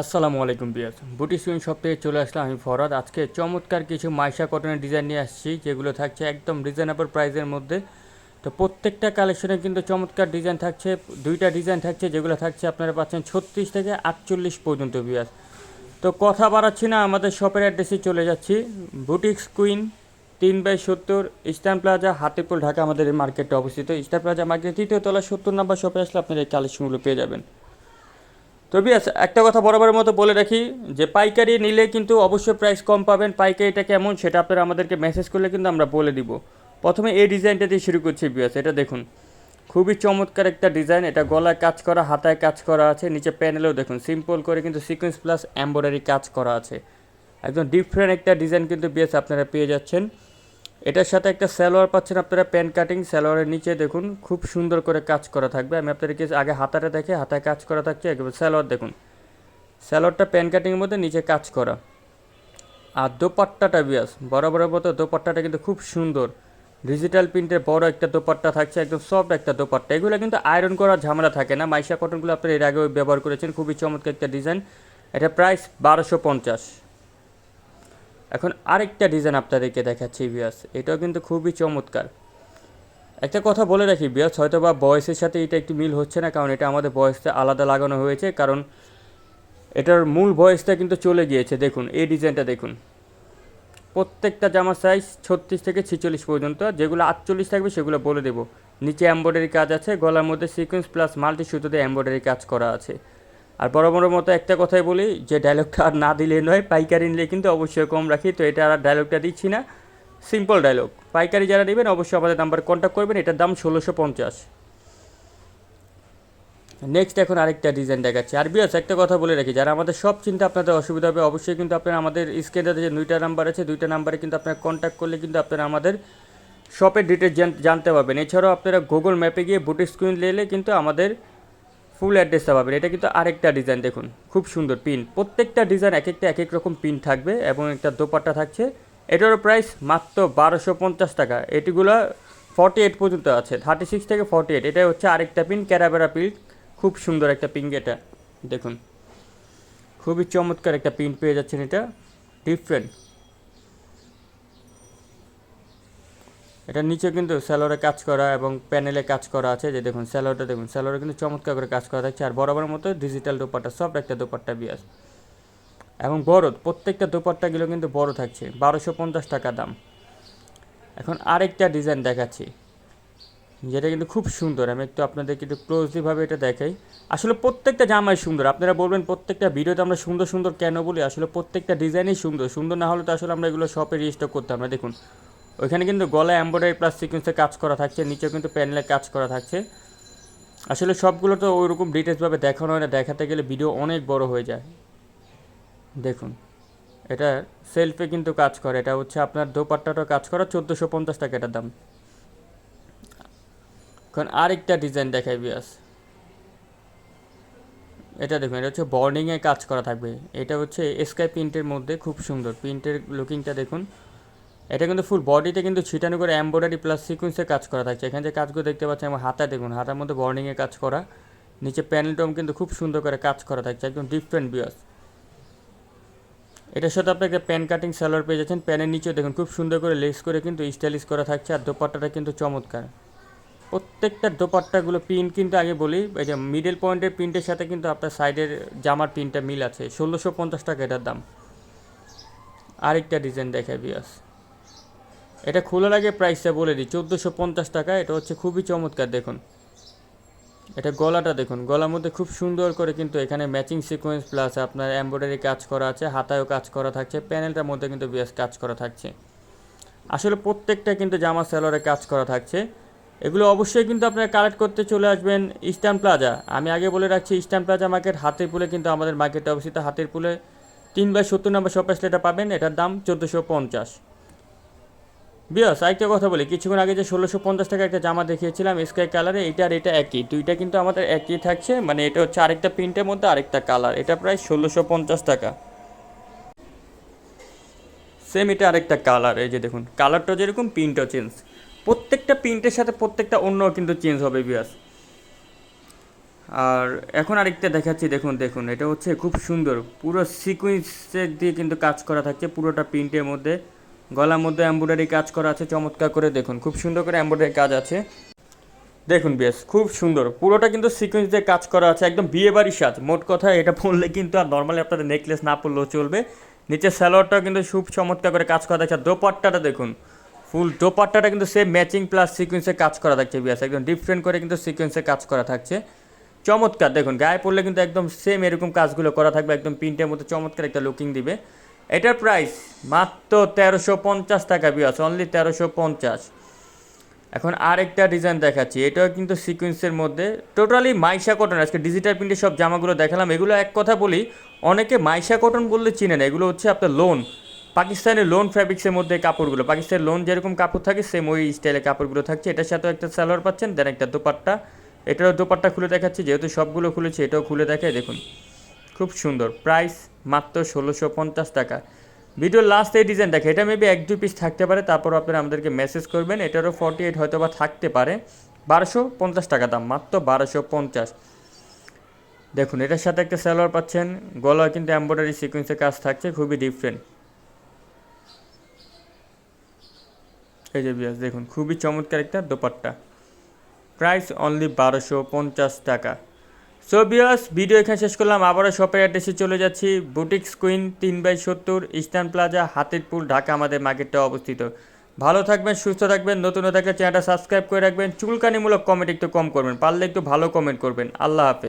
আসসালামু আলাইকুম বিয়াস বুটি সুইং শপ থেকে চলে আসলাম আমি ফরাদ আজকে চমৎকার কিছু মাইশা কটনের ডিজাইন নিয়ে আসছি, যেগুলো থাকছে একদম রিজনেবল প্রাইসের মধ্যে। তো প্রত্যেকটা কালেকশনে কিন্তু চমৎকার ডিজাইন থাকছে। দুইটা ডিজাইন থাকছে, যেগুলো থাকছে আপনারা পাচ্ছেন ছত্রিশ থেকে আটচল্লিশ পর্যন্ত বিয়াস তো কথা বাড়াচ্ছি না, আমাদের শপের অ্যাড্রেসে চলে যাচ্ছি। বুটিক্স কুইন তিন বাই সত্তর ইস্টার্ন প্লাজা হাতিপুল ঢাকা, আমাদের এই মার্কেটে অবস্থিত। ইস্টার্ন প্লাজা মার্কেট তৃতীয় তলা, সত্তর নাম্বার শপে আসলে আপনারা এই কালেকশনগুলো পেয়ে যাবেন। তো একটা কথা বরাবরের মতো বলে রাখি যে পাইকারি নিলে কিন্তু অবশ্যই প্রাইস কম পাবেন। পাইকারিটা কেমন সেটা আপনারা আমাদেরকে মেসেজ করলে কিন্তু আমরা বলে দিব। প্রথমে এই ডিজাইনটা দিয়ে শুরু করছি বিয়াস, এটা দেখুন। খুবই চমৎকার একটা ডিজাইন এটা গলায় কাজ করা, হাতায় কাজ করা আছে, নিচে প্যানেলেও দেখুন। সিম্পল করে কিন্তু সিকোয়েন্স প্লাস এম্ব্রয়ডারি কাজ করা আছে। একদম ডিফারেন্ট একটা ডিজাইন কিন্তু বিয়াস আপনারা পেয়ে যাচ্ছেন। এটার সাথে একটা সালোয়ার পাচ্ছেন আপনারা প্যান কাটিং, সালোয়ারের নিচে দেখুন, খুব সুন্দর করে কাজ করা থাকবে। আমি আপনাদেরকে আগে হাতাটা দেখে, হাতায় কাজ করা থাকছে, একেবারে সালোয়ার দেখুন। সালোয়ারটা প্যান কাটিংয়ের মধ্যে নিচে কাজ করা। আর দোপাট্টাটা বিয়াস, বরাবরের মতো দোপাট্টাটা কিন্তু খুব সুন্দর। ডিজিটাল প্রিন্টের বড় একটা দোপাট্টা থাকছে, একদম সফট একটা দোপাট্টা। এগুলো কিন্তু আয়রন করার ঝামেলা থাকে না। মাইশা কটনগুলো আপনারা এর আগেও ব্যবহার করেছেন, খুবই চমৎকার একটা ডিজাইন। এটা প্রাইস বারোশো পঞ্চাশ। এখন আরেকটা ডিজাইন আপনাদেরকে দেখাচ্ছি বিয়াস এটাও কিন্তু খুবই চমৎকার। একটা কথা বলে রাখি বিয়াস হয়তো বা বয়সের সাথে এটা একটু মিল হচ্ছে না, কারণ এটা আমাদের বয়সটা আলাদা লাগানো হয়েছে, কারণ এটার মূল বয়সটা কিন্তু চলে গিয়েছে। দেখুন, এই ডিজাইনটা দেখুন। প্রত্যেকটা জামার সাইজ ছত্রিশ থেকে ছিচল্লিশ পর্যন্ত, যেগুলো আটচল্লিশ থাকবে সেগুলো বলে দেবো। নিচে এম্ব্রয়ডারি কাজ আছে, গলার মধ্যে সিকোয়েন্স প্লাস মাল্টি সুতোতে এম্ব্রয়ডারি কাজ করা আছে। আর বড় মতো একটা কথাই বলি, যে ডায়লগটা আর না দিলে নয়, পাইকারি নিলে কিন্তু অবশ্যই কম রাখি। তো এটা আর ডায়লগটা দিচ্ছি না। সিম্পল ডায়লগ পাইকারি যারা নেবেন, অবশ্যই আমাদের নাম্বার কন্ট্যাক্ট করবেন। এটার দাম ষোলোশো পঞ্চাশ। নেক্সট এখন আরেকটা ডিজাইন দেখাচ্ছি। আর বিয়াস একটা কথা বলে রাখি, যারা আমাদের সব চিন্তা আপনাদের অসুবিধা হবে, অবশ্যই কিন্তু আপনারা আমাদের স্ক্রিনে যে দুইটা নাম্বার আছে, দুইটা নাম্বারে কিন্তু আপনারা কন্ট্যাক্ট করলে কিন্তু আপনারা আমাদের শপের ডিটেলস জানতে পারবেন। এছাড়াও আপনারা গুগল ম্যাপে গিয়ে বুটিক স্ক্রিন নিলে কিন্তু আমাদের ফুল অ্যাড্রেসটা পাবেন। এটা কিন্তু আরেকটা ডিজাইন দেখুন, খুব সুন্দর পিন প্রত্যেকটা ডিজাইন এক একটা এক এক রকম পিন থাকবে এবং একটা দোপাট্টা থাকছে। এটারও প্রাইস মাত্র বারোশো পঞ্চাশ টাকা। এটিগুলো ফর্টি এইট পর্যন্ত আছে থার্টি সিক্স থেকে ফর্টি এইট এটা হচ্ছে আরেকটা পিন ক্যারাবেরা পিন খুব সুন্দর একটা পিঙ্ক এটা, দেখুন। খুবই চমৎকার একটা প্রিন্ট পেয়ে যাচ্ছেন এটা। ডিফারেন্ট এটা নিচে কিন্তু স্যালোরে কাজ করা এবং প্যানেলে কাজ করা আছে। যে দেখুন, স্যালোরটা দেখুন, স্যালোরে কিন্তু চমৎকার করে কাজ করা থাকছে। আর বরাবর মতো ডিজিটাল দোপাট্টা সব একটা দোপাট্টা বিয়াস। এবং বড় প্রত্যেকটা দোপাট্টাগুলো কিন্তু বড় থাকছে, বারোশো পঞ্চাশ টাকা দাম। এখন আরেকটা ডিজাইন দেখাচ্ছি, যেটা কিন্তু খুব সুন্দর। আমি একটু আপনাদেরকে একটু ক্লোজলিভাবে এটা দেখাই। আসলে প্রত্যেকটা জামাই সুন্দর। আপনারা বলবেন প্রত্যেকটা ভিডিওতে আমরা সুন্দর সুন্দর কেন বলি? আসলে প্রত্যেকটা ডিজাইনই সুন্দর। সুন্দর না হলে তো আসলে আমরা এগুলো শপে রেজিস্টার করতাম না। দেখুন ওইখানে কিন্তু গলায় এম্ব্রয়ডারি প্লাস সিকুয়েন্সে কাজ করা থাকছে, নিচেও কিন্তু প্যানেলে কাজ করা থাকছে। আসলে সবগুলো তো ওইরকম ডিটেলসভাবে দেখানো হয় না, দেখাতে গেলে ভিডিও অনেক বড় হয়ে যায়। দেখুন, এটা সেলফে কিন্তু কাজ করে, এটা হচ্ছে আপনার দোপাট্টাটাও কাজ করা, চোদ্দোশো পঞ্চাশ টাকা এটার দাম। এখন আরেকটা ডিজাইন দেখাই বিয়াস এটা দেখুন, এটা হচ্ছে বর্ডিংয়ে কাজ করা থাকবে। এটা হচ্ছে স্কাই প্রিন্টের মধ্যে, খুব সুন্দর। প্রিন্টের লুকিংটা দেখুন এটা কিন্তু ফুল বডিতে কিন্তু ছিটানো করে এম্ব্রয়ডারি প্লাস সিকুয়েন্সে কাজ করা থাকছে। এখানে যে কাজগুলো দেখতে পাচ্ছেন আমার হাতা দেখুন, হাতার মধ্যে বর্নিংয়ে কাজ করা। নিচে প্যানেলটাও কিন্তু খুব সুন্দর করে কাজ করা থাকছে, একদম ডিফারেন্ট বিয়াস এটার সাথে আপনি একটা প্যান কাটিং সালোয়ার পেয়ে যাচ্ছেন। প্যানের নিচেও দেখুন, খুব সুন্দর করে লেস করে কিন্তু স্টাইলিশ করা থাকছে, আর দোপাট্টাটা কিন্তু চমৎকার। প্রত্যেকটা দোপাট্টাগুলো পিন কিন্তু আগে বলি, এই যে মিডল পয়েন্টের প্রিন্টের সাথে কিন্তু আপনার সাইডের জামার পিনটা মিল আছে। ষোলোশো পঞ্চাশ টাকা এটার দাম। আরেকটা ডিজাইন দেখায় বিয়াস এটা খোলার আগে প্রাইসটা বলে দিই, চোদ্দোশো পঞ্চাশ টাকা, এটা হচ্ছে খুবই চমৎকার, দেখুন। এটা গলাটা দেখুন, গলার মধ্যে খুব সুন্দর করে কিন্তু এখানে ম্যাচিং সিকোয়েন্স প্লাস আপনার এমব্রয়ডারি কাজ করা আছে, হাতায়ও কাজ করা থাকছে প্যানেলটার মধ্যে কিন্তু বেশ কাজ করা থাকছে। আসলে প্রত্যেকটা কিন্তু জামা সেলরে কাজ করা থাকছে। এগুলো অবশ্যই কিন্তু আপনারা কালেক্ট করতে চলে আসবেন ইস্টার্ন প্লাজা আমি আগে বলে রাখছি ইস্টার্ন প্লাজা মার্কেট হাতের পুলে কিন্তু আমাদের মার্কেটে অবস্থিত হাতের পুলে তিন বাই সত্তর নম্বর শপ এটা পাবেন, এটার দাম চোদ্দোশো পঞ্চাশ। বিয়স আরেকটা কথা বলি। কিছুক্ষণ আগে যে ষোলোশো পঞ্চাশ টাকা একটা জামা দেখিয়েছিলাম স্কাই কালারে এটা আর এটা একই। দুইটা কিন্তু আমাদের একই থাকছে মানে এটা হচ্ছে আরেকটা প্রিন্টের মধ্যে আরেকটা কালার এটা প্রায় ষোলোশো পঞ্চাশ টাকা। সেম এটা আরেকটা কালার এই যে দেখুন কালারটা যেরকম প্রিন্টও চেঞ্জ প্রত্যেকটা প্রিন্টের সাথে প্রত্যেকটা অন্য কিন্তু চেঞ্জ হবে বিয়াস আর এখন আরেকটা দেখাচ্ছি, দেখুন দেখুন, এটা হচ্ছে খুব সুন্দর। পুরো সিকুয়েন্সের দিয়ে কিন্তু কাজ করা থাকছে, পুরোটা প্রিন্টের মধ্যে। গলার মধ্যে এমব্রয়ডারি কাজ করা আছে, চমৎকার করে দেখুন। খুব সুন্দর করে এমব্রয়ডারি কাজ আছে। দেখুন বেশ খুব সুন্দর। পুরোটা কিন্তু সিকোয়েন্স দিয়ে কাজ করা আছে, একদম বিয়ে বাড়ির সাজ। মোট কথা এটা পরলে কিন্তু আর নর্মালি আপনাদের নেকলেস না পরলেও চলবে। নিচে স্যালোয়ারটাও কিন্তু খুব চমৎকার করে কাজ করা থাকছে দোপাট্টাটা দেখুন ফুল দোপাট্টাটা কিন্তু সেম ম্যাচিং প্লাস সিকোয়েন্সে কাজ করা থাকছে বিয়াস। একদম ডিফারেন্ট করে কিন্তু সিকোয়েন্সে কাজ করা থাকছে। চমৎকার, দেখুন, গায়ে পড়লে কিন্তু একদম সেম এরকম কাজগুলো করা থাকবে। একদম প্রিন্টের মতো চমৎকার একটা লুকিং দিবে। এটার প্রাইস মাত্র তেরোশো পঞ্চাশ টাকা বিয়াস অনলি তেরোশো পঞ্চাশ। এখন আরেকটা ডিজাইন দেখাচ্ছি, এটাও কিন্তু সিকোয়েন্সের মধ্যে। টোটালি মাইশা কটন আজকে ডিজিটাল প্রিন্টের সব জামাগুলো দেখালাম। এগুলো এক কথা বলি, অনেকে মাইশা কটন বললে চিনে না, এগুলো হচ্ছে আপনার লোন পাকিস্তানের লোন ফ্যাব্রিক্সের মধ্যে কাপড়গুলো পাকিস্তানের লোন যেরকম কাপড় থাকে সেম ওই স্টাইলের কাপড়গুলো থাকছে। এটার সাথেও একটা স্যালোয়ার পাচ্ছেন দেন একটা দোপাট্টা। এটারও দোপাট্টা খুলে দেখাচ্ছি, যেহেতু সবগুলো খুলেছে, এটাও খুলে দেখায়, দেখুন। খুব সুন্দর। প্রাইস মাত্র ষোলোশো পঞ্চাশ টাকা। ভিডিওর লাস্ট এই ডিজাইন দেখে এটা মেবি এক দুই পিস থাকতে পারে, তারপর আপনারা আমাদেরকে মেসেজ করবেন, এটারও ফর্টি এইট হয়তো বা থাকতে পারে। বারোশো পঞ্চাশ টাকা দাম, মাত্র বারোশো পঞ্চাশ। দেখুন, এটার সাথে একটা স্যালোয়ার পাচ্ছেন গলা কিন্তু এম্ব্রয়ডারি সিকোয়েন্সের কাজ থাকছে, খুবই ডিফারেন্ট এই যে বিয়াস দেখুন, খুবই চমৎকার একটা দোপাট্টা। প্রাইস অনলি বারোশো পঞ্চাশ টাকা। সো বিয়স ভিডিও এখানে শেষ করলাম। আবারও শপের অ্যাড্রেসে চলে যাচ্ছি। বুটিক্স কুইন তিন বাই সত্তর ইস্টার্ন প্লাজা হাতিরপুর ঢাকা, আমাদের মার্কেটটা অবস্থিত। ভালো থাকবেন, সুস্থ থাকবেন, নতুন থাকলে চ্যানেলটা সাবস্ক্রাইব করে রাখবেন। চুলকানিমূলক কমেন্ট একটু কম করবেন, পারলে একটু ভালো কমেন্ট করবেন। আল্লাহ হাফেজ।